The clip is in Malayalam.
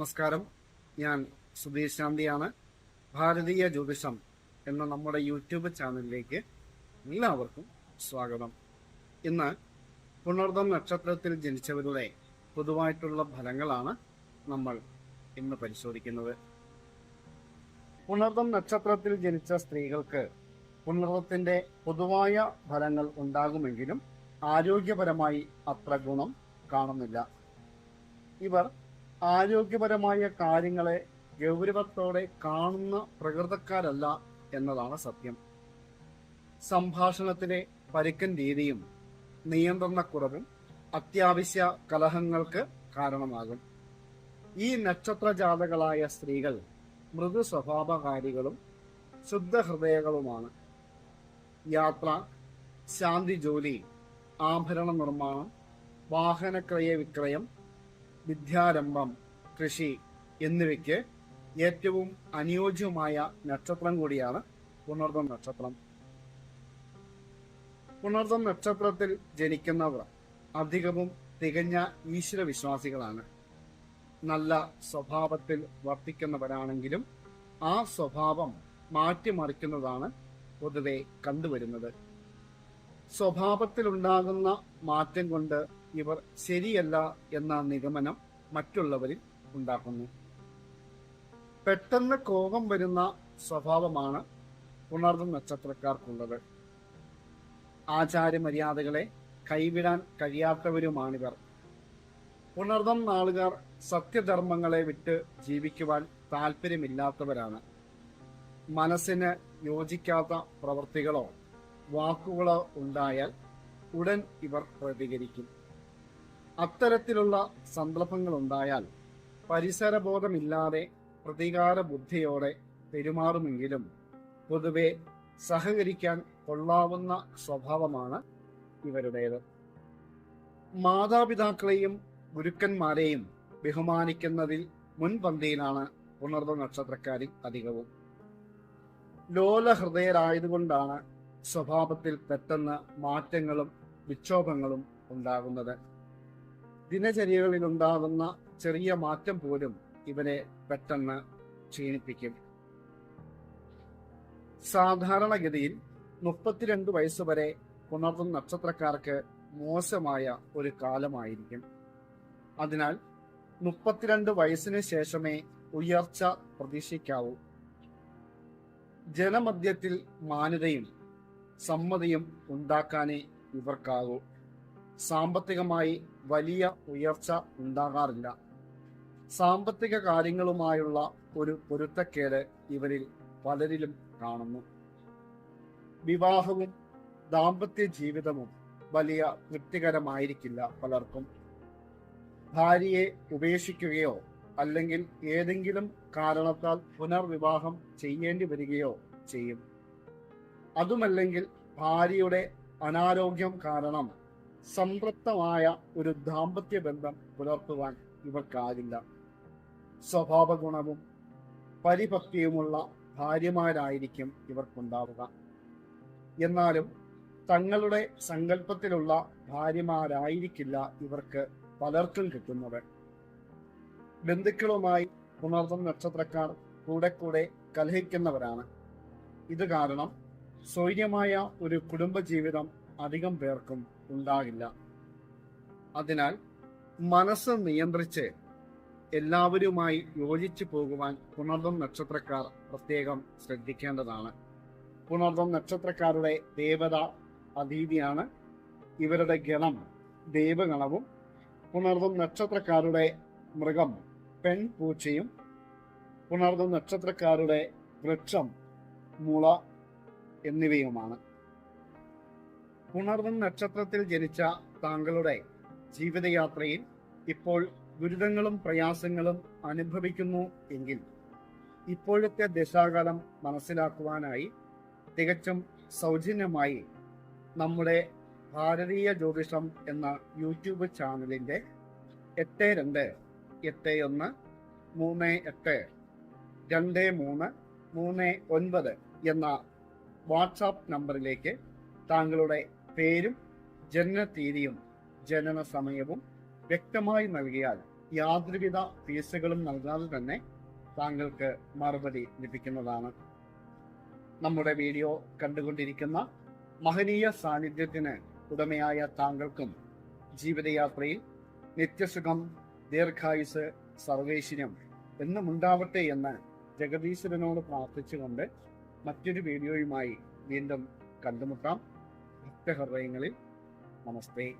നമസ്കാരം. ഞാൻ സുധീഷ് ശാന്തിയാണ്. ഭാരതീയ ജ്യോതിഷം എന്ന നമ്മുടെ യൂട്യൂബ് ചാനലിലേക്ക് എല്ലാവർക്കും സ്വാഗതം. ഇന്ന് പുണർദം നക്ഷത്രത്തിൽ ജനിച്ചവരുടെ പൊതുവായിട്ടുള്ള ഫലങ്ങളാണ് നമ്മൾ ഇന്ന് പരിശോധിക്കുന്നത്. പുണർദം നക്ഷത്രത്തിൽ ജനിച്ച സ്ത്രീകൾക്ക് പുണർദത്തിന്റെ പൊതുവായ ഫലങ്ങൾ ഉണ്ടാകുമെങ്കിലും ആരോഗ്യപരമായി അത്ര ഗുണം കാണുന്നില്ല. ഇവർ ആരോഗ്യപരമായ കാര്യങ്ങളെ ഗൗരവത്തോടെ കാണുന്ന പ്രകൃതക്കാരല്ല എന്നതാണ് സത്യം. സംഭാഷണത്തിലെ പരുക്കൻ രീതിയും നിയന്ത്രണക്കുറവും അത്യാവശ്യ കലഹങ്ങൾക്ക് കാരണമാകും. ഈ നക്ഷത്രജാതകളായ സ്ത്രീകൾ മൃദു സ്വഭാവകാരികളും ശുദ്ധഹൃദയകളുമാണ് യാത്ര ശാന്തി ജോലി ആഭരണ നിർമ്മാണം വാഹനക്രയ വിക്രയം വിദ്യാരംഭം കൃഷി എന്നിവയ്ക്ക് ഏറ്റവും അനുയോജ്യമായ നക്ഷത്രം കൂടിയാണ് പുണർദം നക്ഷത്രം. പുണർദം നക്ഷത്രത്തിൽ ജനിക്കുന്നവർ അധികവും തികഞ്ഞ ഈശ്വര വിശ്വാസികളാണ്. നല്ല സ്വഭാവത്തിൽ വർത്തിക്കുന്നവരാണെങ്കിലും ആ സ്വഭാവം മാറ്റിമറിക്കുന്നതാണ് പൊതുവെ കണ്ടുവരുന്നത്. സ്വഭാവത്തിലുണ്ടാകുന്ന മാറ്റം കൊണ്ട് ഇവർ ശരിയല്ല എന്ന നിഗമനം മറ്റുള്ളവരിൽ ഉണ്ടാക്കുന്നു. പെട്ടെന്ന് കോപം വരുന്ന സ്വഭാവമാണ് പുണർന്ന നക്ഷത്രക്കാർക്കുള്ളത്. ആചാരമര്യാദകളെ കൈവിടാൻ കഴിയാത്തവരുമാണിവർ. പുണർദം നാളുകാർ സത്യധർമ്മങ്ങളെ വിട്ട് ജീവിക്കുവാൻ താല്പര്യമില്ലാത്തവരാണ് മനസ്സിന് യോജിക്കാത്ത പ്രവൃത്തികളോ വാക്കുകളോ ഉണ്ടായാൽ ഉടൻ ഇവർ പ്രതികരിക്കും. അത്തരത്തിലുള്ള സന്ദർഭങ്ങൾ ഉണ്ടായാൽ പരിസരബോധമില്ലാതെ പ്രതികാര ബുദ്ധിയോടെ പെരുമാറുമെങ്കിലും പൊതുവെ സഹകരിക്കാൻ കൊള്ളാവുന്ന സ്വഭാവമാണ് ഇവരുടേത്. മാതാപിതാക്കളെയും ഗുരുക്കന്മാരെയും ബഹുമാനിക്കുന്നതിൽ മുൻപന്തിയിലാണ് പുണർന്ന നക്ഷത്രക്കാരിൽ അധികവും. ലോലഹൃദയരായതുകൊണ്ടാണ് സ്വഭാവത്തിൽ പെട്ടെന്ന് മാറ്റങ്ങളും വിക്ഷോഭങ്ങളും ഉണ്ടാകുന്നത്. ദിനചര്യകളിൽ ഉണ്ടാകുന്ന ചെറിയ മാറ്റം പോലും ഇവനെ പെട്ടെന്ന് ക്ഷീണിപ്പിക്കും. സാധാരണഗതിയിൽ മുപ്പത്തിരണ്ട് വയസ്സ് വരെ പുണർന്ന നക്ഷത്രക്കാർക്ക് മോശമായ ഒരു കാലമായിരിക്കും. അതിനാൽ മുപ്പത്തിരണ്ട് വയസ്സിന് ശേഷമേ ഉയർച്ച പ്രതീക്ഷിക്കാവൂ. ജനമധ്യത്തിൽ മാന്യതയും സമ്മതിയും ഉണ്ടാക്കാനേ ഇവർക്കാകൂ സാമ്പത്തികമായി വലിയ ഉയർച്ച ഉണ്ടാകാറില്ല. സാമ്പത്തിക കാര്യങ്ങളുമായുള്ള ഒരു പൊരുത്തക്കേട് ഇവരിൽ പലരിലും കാണുന്നു. വിവാഹവും ദാമ്പത്യ ജീവിതവും വലിയ തൃപ്തികരമായിരിക്കില്ല പലർക്കും. ഭാര്യയെ ഉപേക്ഷിക്കുകയോ അല്ലെങ്കിൽ ഏതെങ്കിലും കാരണത്താൽ പുനർവിവാഹം ചെയ്യേണ്ടി വരികയോ ചെയ്യും. അതുമല്ലെങ്കിൽ ഭാര്യയുടെ അനാരോഗ്യം കാരണം സംതൃപ്തമായ ഒരു ദാമ്പത്യ ബന്ധം പുലർത്തുവാൻ ഇവർക്കാകില്ല. സ്വഭാവ ഗുണവും പരിഭക്തിയുമുള്ള ഭാര്യമാരായിരിക്കും ഇവർക്കുണ്ടാവുക. എന്നാലും തങ്ങളുടെ സങ്കല്പത്തിലുള്ള ഭാര്യമാരായിരിക്കില്ല ഇവർക്ക് പലർക്കും കിട്ടുന്നത്. ബന്ധുക്കളുമായി പുണർന്ന നക്ഷത്രക്കാർ കൂടെ കൂടെ കലഹിക്കുന്നവരാണ്. ഇത് കാരണം സ്വൈര്യമായ ഒരു കുടുംബജീവിതം അധികം പേർക്കും ഉണ്ടാകില്ല. അതിനാൽ മനസ്സ് നിയന്ത്രിച്ച് എല്ലാവരുമായി യോജിച്ചു പോകുവാൻ പുണർദം നക്ഷത്രക്കാർ പ്രത്യേകം ശ്രദ്ധിക്കേണ്ടതാണ്. പുണർദം നക്ഷത്രക്കാരുടെ ദേവത അതീതിയാണ് ഇവരുടെ ഗണം ദേവഗണവും പുണർദം നക്ഷത്രക്കാരുടെ മൃഗം പെൺപൂച്ചയും പുണർദം നക്ഷത്രക്കാരുടെ വൃക്ഷം മുള എന്നിവയുമാണ്. പുണർവൻ നക്ഷത്രത്തിൽ ജനിച്ച താങ്കളുടെ ജീവിതയാത്രയിൽ ഇപ്പോൾ ദുരിതങ്ങളും പ്രയാസങ്ങളും അനുഭവിക്കുന്നു എങ്കിൽ ഇപ്പോഴത്തെ ദശാകാലം മനസ്സിലാക്കുവാനായി തികച്ചും സൗജന്യമായി നമ്മുടെ ഭാരതീയ ജ്യോതിഷം എന്ന യൂട്യൂബ് ചാനലിന്റെ എട്ട് രണ്ട് എട്ട് ഒന്ന് മൂന്ന് എട്ട് രണ്ട് മൂന്ന് മൂന്ന് ഒൻപത് എന്ന വാട്സാപ്പ് നമ്പറിലേക്ക് താങ്കളുടെ പേരും ജനനത്തീയതിയും ജനന സമയവും വ്യക്തമായി നൽകിയാൽ യാതൊരുവിധ ഫീസുകളും നൽകാതെ തന്നെ താങ്കൾക്ക് മറുപടി ലഭിക്കുന്നതാണ്. നമ്മുടെ വീഡിയോ കണ്ടുകൊണ്ടിരിക്കുന്ന മഹനീയ സാന്നിധ്യത്തിന് ഉടമയായ താങ്കൾക്കും ജീവിതയാത്രയിൽ നിത്യസുഖം ദീർഘായുസ് സർവേശ്വര്യം എന്നുമുണ്ടാവട്ടെ എന്ന് ജഗദീശ്വരനോട് പ്രാർത്ഥിച്ചുകൊണ്ട് മറ്റൊരു വീഡിയോയുമായി വീണ്ടും കണ്ടുമുട്ടാം. ഭക്തഹൃദയങ്ങളിൽ നമസ്തേ.